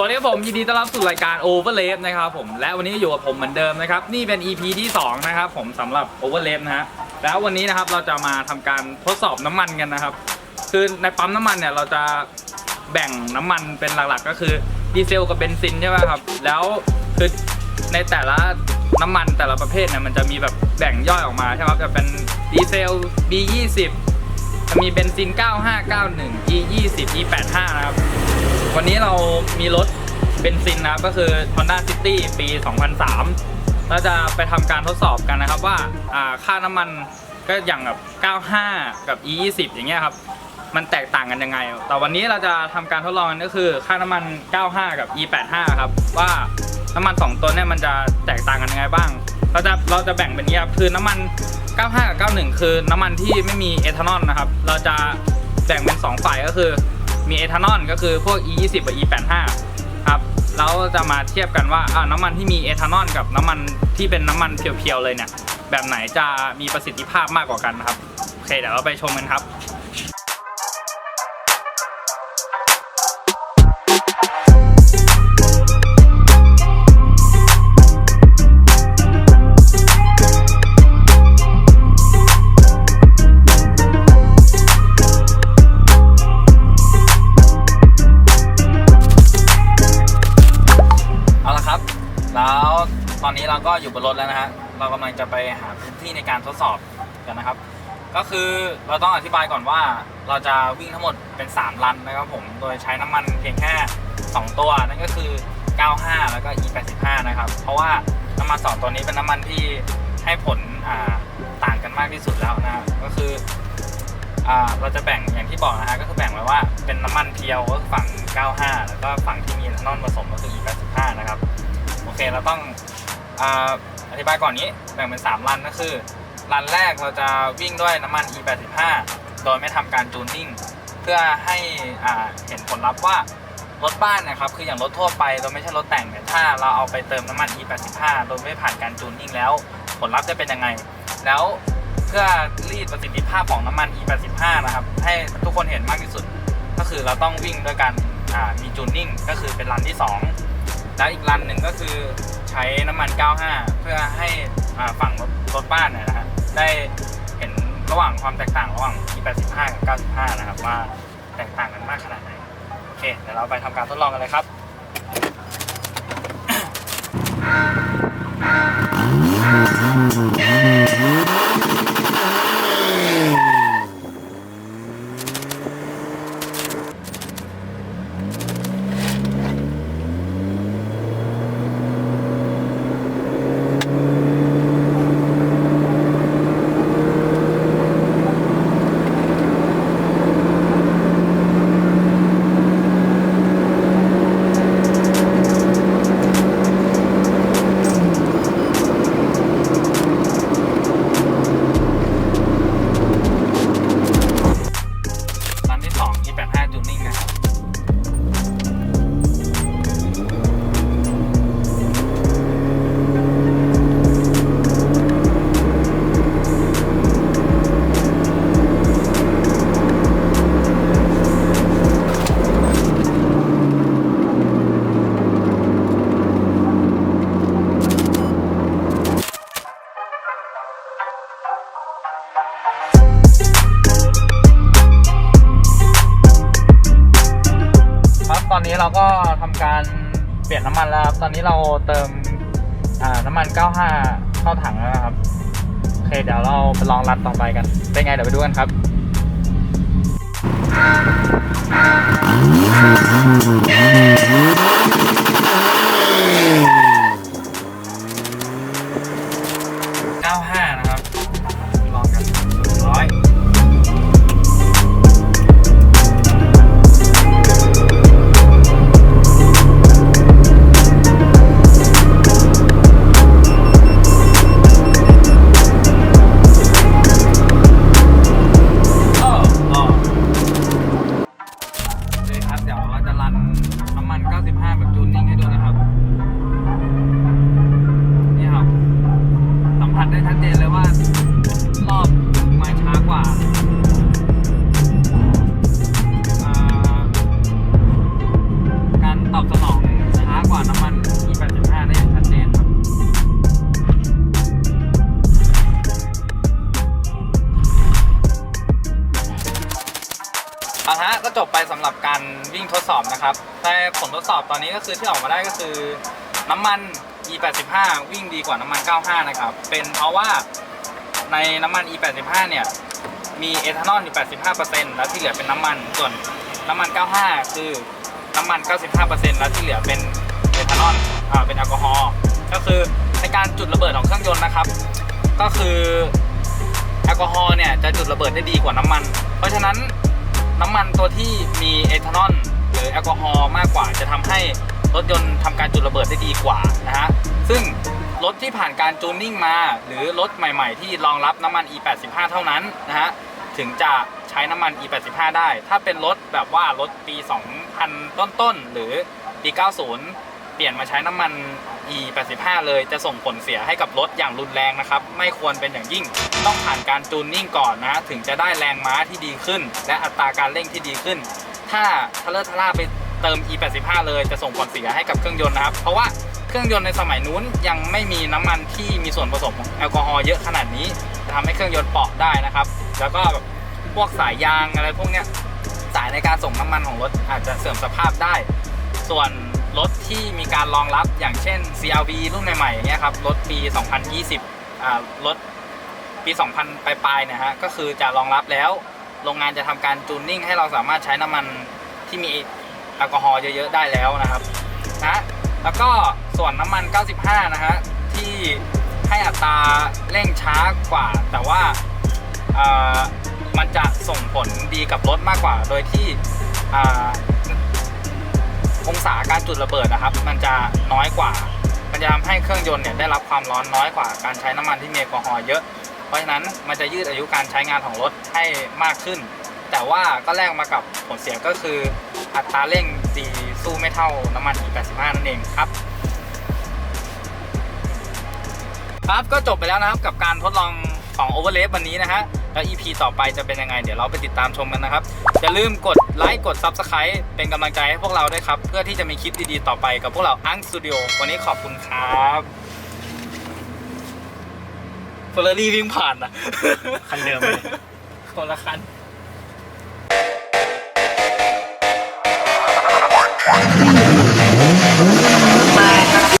สวัสดีครับผมยินดีต้อนรับสู่รายการ Overlap นะครับผมและวันนี้อยู่กับผมเหมือนเดิมนะครับนี่เป็น EP ที่2นะครับผมสำหรับ Overlap นะฮะแล้ววันนี้นะครับเราจะมาทำการทดสอบน้ำมันกันนะครับ คือในปั๊มน้ำมันเนี่ยเราจะแบ่งน้ำมันเป็นหลักๆ ก็คือดีเซลกับเบนซินใช่ไหมครับแล้วคือในแต่ละน้ำมันแต่ละประเภทเนี่ยมันจะมีแบบแบ่งย่อยออกมาใช่ไหมครับจะเป็นดีเซล B20 จะมีเบนซิน 9591 E20 E85 นะครับวันนี้เรามีรถ เบนซินนะครับก็คือ Honda City ปี 2003 เราจะไปทำการทดสอบกันนะครับว่าค่าน้ำมันก็อย่างแบบ 95 กับ E20 อย่างเงี้ยครับ มันแตกต่างกันยังไง แต่วันนี้เราจะทำการทดลองกันก็คือค่าน้ำมัน 95 กับ E85 ครับ ว่าน้ำมัน 2 ตัวเนี่ยมันจะแตกต่างกันยังไงบ้าง เราจะเราจะแบ่งเป็นอย่างนี้ครับคือน้ำมัน 95 กับ 91 คือน้ำมันที่ไม่มีเอทานอลนะครับ เราจะแบ่งเป็น 2 ฝ่ายก็คือมีเอทานอลก็คือพวก E20 กับ E85 แล้วจะมาเทียบกันว่าอ่าน้ำมันที่มีเอทานอลกับน้ำมันที่เป็นน้ำมันเพียวๆเลยเนี่ยแบบไหนจะมีประสิทธิภาพมากกว่ากันครับโอเคเดี๋ยวเราไปชมกันครับ อนนี้เราก็อยู่บนรถแล้วนะฮะเรากำลังจะไปหาพื้นที่ในการทดสอบกันนะครับ ก็คือเราต้องอธิบายก่อนว่าเราจะวิ่งทั้งหมดเป็น 3 ลันนะครับผมโดยใช้น้ำมันเพียงแค่ 2 ตัวนั่นก็คือ 95 แล้วก็ E85 นะครับ เพราะว่าน้ำมัน 2 ตัวนี้เป็นน้ำมันที่ให้ผลต่างกันมากที่สุดแล้วนะก็คือเราจะแบ่งอย่างที่บอกนะฮะก็คือแบ่งไว้ว่าเป็นน้ำมันเพียวก็คือฝั่ง 95 แล้วก็ฝั่งที่มีเอทานอลผสมก็คือ E85 นะครับโอเคเราต้อง อธิบายก่อนนี้แบ่งเป็น3รันก็คือรันแรกเราจะวิ่งด้วยน้ำมัน E85 โดยไม่ทำการจูนนิ่ง เพื่อให้เห็นผลลัพธ์ว่ารถบ้านนะครับคืออย่างรถทั่วไปเราไม่ใช่รถแต่งเนี่ยถ้าเราเอาไปเติมน้ำมัน E85 โดยไม่ผ่านการจูนนิ่งแล้ว ผลลัพธ์จะเป็นยังไง แล้วเพื่อรีดประสิทธิภาพของน้ำมัน E85 นะครับให้ทุกคนเห็นมากที่สุด ก็คือเราต้องวิ่งด้วยการมีจูนนิ่งก็คือเป็นรันที่ 2 แล้วอีกรันหนึ่งก็คือ ใช้น้ำมัน 95 เพื่อให้ฝั่งรถรถบ้านนนะฮะได้เห็นระหว่างความแตกต่างระหว่าง E85 กับ 95 นะครับ ว่าแตกต่างกันมากขนาดไหน โอเค เดี๋ยวเราไปทำการทดลองกันเลยครับ เราก็ทำการเปลี่ยนน้ำมันแล้วครับ ตอนนี้เราเติมน้ำมัน 95 เข้าถังแล้วนะครับ โอเค เดี๋ยวเราไปลองรันต่อไปกัน เป็นไงเดี๋ยวไปดูกันครับ95นะครั ได้ชัดเจนเลยว่ารอบมาช้ากว่าการตอบสนองช้ากว่าน้ำมัน E85 ได้อย่างชัดเจนครับเอาฮะก็จบไปสำหรับการวิ่งทดสอบนะครับแต่ผลทดสอบตอนนี้ก็คือที่ออกมาได้ก็คือน้ำมัน E85 วิ่งดีกว่าน้ำมัน 95 นะครับ เป็นเพราะว่าในน้ำมัน E85 เนี่ย มีเอทานอลอยู่ 85%แล้วที่เหลือเป็นน้ำมัน ส่วนน้ำมัน 95 คือน้ำมัน 95%แล้วที่เหลือเป็นเอทานอลอ่าเป็นแอลกอฮอล์ ก็คือในการจุดระเบิดของเครื่องยนต์นะครับ ก็คือแอลกอฮอล์เนี่ยจะจุดระเบิดได้ดีกว่าน้ำมัน เพราะฉะนั้นน้ำมันตัวที่มีเอทานอลหรือแอลกอฮอล์มากกว่าจะทำให้ รถยนต์ทำการจุดระเบิดได้ดีกว่านะฮะซึ่งรถที่ผ่านการจูนนิ่งมา หรือรถใหม่ๆ ที่รองรับน้ำมัน E85 เท่านั้นนะฮะถึงจะใช้น้ำมัน E85 ได้ ถ้าเป็นรถแบบว่ารถปี 2000 ต้นๆ หรือปี 90 เปลี่ยนมาใช้น้ำมัน E85 เลยจะส่งผลเสียให้กับรถอย่างรุนแรงนะครับ ไม่ควรเป็นอย่างยิ่ง ต้องผ่านการจูนนิ่งก่อนนะฮะถึงจะได้แรงม้าที่ดีขึ้น และอัตราการเร่งที่ดีขึ้น ถ้าทะเลอะทะล่าไป เติม E85 เลยจะส่งผลเสียให้กับเครื่องยนต์นะครับ เพราะว่าเครื่องยนต์ในสมัยนู้นยังไม่มีน้ำมันที่มีส่วนผสมของแอลกอฮอล์เยอะขนาดนี้จะทำให้เครื่องยนต์เปราะได้นะครับ แล้วก็แบบพวกสายยางอะไรพวกเนี้ยสายในการส่งน้ำมันของรถอาจจะเสื่อมสภาพได้ ส่วนรถที่มีการรองรับอย่างเช่น CRV รุ่นใหม่ๆอย่างเงี้ยครับรถปี 2020อ่ารถปี 2000 ปลายๆเนี่ยฮะก็คือจะรองรับแล้วโรงงานจะทำการจูนนิ่งให้เราสามารถใช้น้ำมันที่มี แอลกอฮอล์เยอะๆได้แล้วนะครับนะแล้วก็ส่วนน้ำมัน 95 นะฮะที่ให้อัตราเร่งช้ากว่า แต่ว่ามันจะส่งผลดีกับรถมากกว่า โดยที่อ่าองศาการจุดระเบิดนะครับ มันจะน้อยกว่า มันจะทำให้เครื่องยนต์เนี่ยได้รับความร้อนน้อยกว่า การใช้น้ำมันที่มีแอลกอฮอล์เยอะ เพราะฉะนั้นมันจะยืดอายุการใช้งานของรถให้มากขึ้น แต่ว่าก็แลกมากับผลเสียก็คือ อัตราเร่งดีสู้ไม่เท่าน้ำมัน E85 นั่นเองครับครับก็จบไปแล้วนะครับกับการทดลองของ Overlap วันนี้นะฮะ แล้ว EP ต่อไปจะเป็นยังไง เดี๋ยวเราไปติดตามชมกันนะครับ อย่าลืมกดไลค์กด Subscribe เป็นกำลังใจให้พวกเราด้วยครับ เพื่อที่จะมีคลิปดีๆ ต่อไปกับพวกเราอังสตูดิโอวันนี้ขอบคุณครับเฟอร์รารี่วิ่งผ่านนะคันเดิมเลยคนละคัน